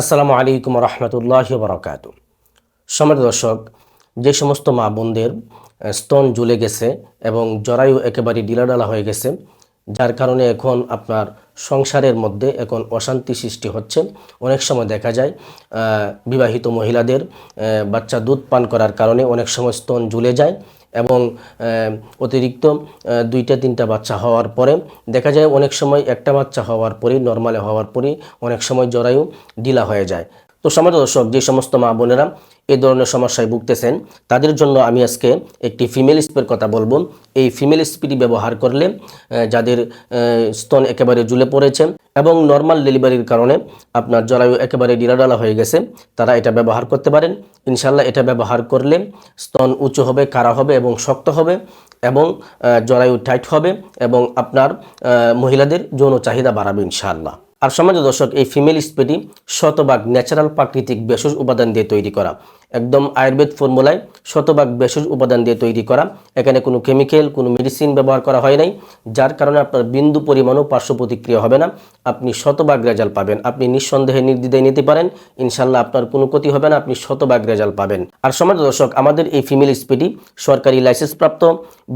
আসসালামু আলাইকুম রহমতুল্লাহ বরকাত সমাজ দর্শক, যে সমস্ত মা বোনদের স্তন জ্বলে গেছে এবং জরায়ু একেবারে ডিলাডালা হয়ে গেছে, যার কারণে এখন আপনার সংসারের মধ্যে এখন অশান্তি সৃষ্টি হচ্ছে। অনেক সময় দেখা যায় বিবাহিত মহিলাদের বাচ্চা দুধ পান করার কারণে অনেক সময় স্তন ঝুলে যায় এবং অতিরিক্ত দুইটা, তিনটা বাচ্চা হওয়ার পরে দেখা যায় অনেক সময় একটা বাচ্চা হওয়ার পরেই নর্মালে হওয়ার পরেই অনেক সময় জরায়ু ঢিলা হয়ে যায়। তো সমাজ দর্শক, যে সমস্ত মা বোনেরা এই ধরনের সমস্যায় ভুগতেছেন। তাদের জন্য আমি আজকে একটি ফিমেল স্প্রের কথা বলব। এই ফিমেল স্প্রি ব্যবহার করলে যাদের স্তন একেবারে জুলে পড়েছে এবং নর্মাল ডেলিভারির কারণে আপনার জরায়ু একেবারে ডিলাডালা হয়ে গেছে, তারা এটা ব্যবহার করতে পারেন। ইনশাল্লাহ এটা ব্যবহার করলে স্তন উঁচু হবে কারা হবে এবং শক্ত হবে এবং জরায়ু টাইট হবে এবং আপনার মহিলাদের যৌন চাহিদা বাড়াবে ইনশাআল্লাহ। আর সমাজ দর্শক, এই ফিমেল স্প্রেটি শতভাগ ন্যাচারাল প্রাকৃতিক ভেষজ উপাদান দিয়ে তৈরি করা। একদম আয়ুর্বেদ ফর্মুলায় শতভাগ ভেষজ উপাদান দিয়ে তৈরি করা। এখানে কোনো কেমিক্যাল কোনো মেডিসিন ব্যবহার করা হয় নাই, যার কারণে আপনার বিন্দু পরিমাণও পার্শ্ব প্রতিক্রিয়া হবে না। আপনি শতভাগ রেজাল্ট পাবেন। আপনি নিঃসন্দেহে নির্দ্বিধায় নিতে পারেন। ইনশাল্লাহ আপনার কোনো ক্ষতি হবে না, আপনি শতভাগ রেজাল্ট পাবেন। আর সমাজ দর্শক, আমাদের এই ফিমেল স্পিডি সরকারি লাইসেন্স প্রাপ্ত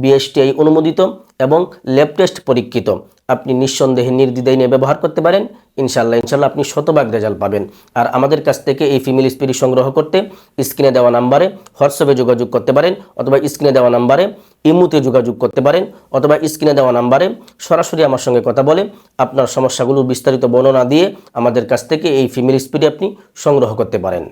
বিএসটিআই অনুমোদিত এবং ল্যাব টেস্ট পরীক্ষিত। আপনি নিঃসন্দেহে নির্দ্বিধায় নিয়ে ব্যবহার করতে পারেন। ইনশাল্লাহ ইনশাল্লাহ আপনি শতভাগ রেজাল্ট পাবেন। আর আমাদের কাছ থেকে এই ফিমেল স্পিরিট সংগ্রহ করতে স্ক্রিনে দেওয়া নাম্বারে হোয়াটসঅ্যাপে যোগাযোগ করতে পারেন অথবা স্ক্রিনে দেওয়া নাম্বারে ইমুতে যোগাযোগ করতে পারেন অথবা স্ক্রিনে দেওয়া নাম্বারে সরাসরি আমার সঙ্গে কথা বলে আপনার সমস্যাগুলো বিস্তারিত বর্ণনা দিয়ে আমাদের কাছ থেকে এই ফিমেল স্পিরিট আপনি সংগ্রহ করতে পারেন।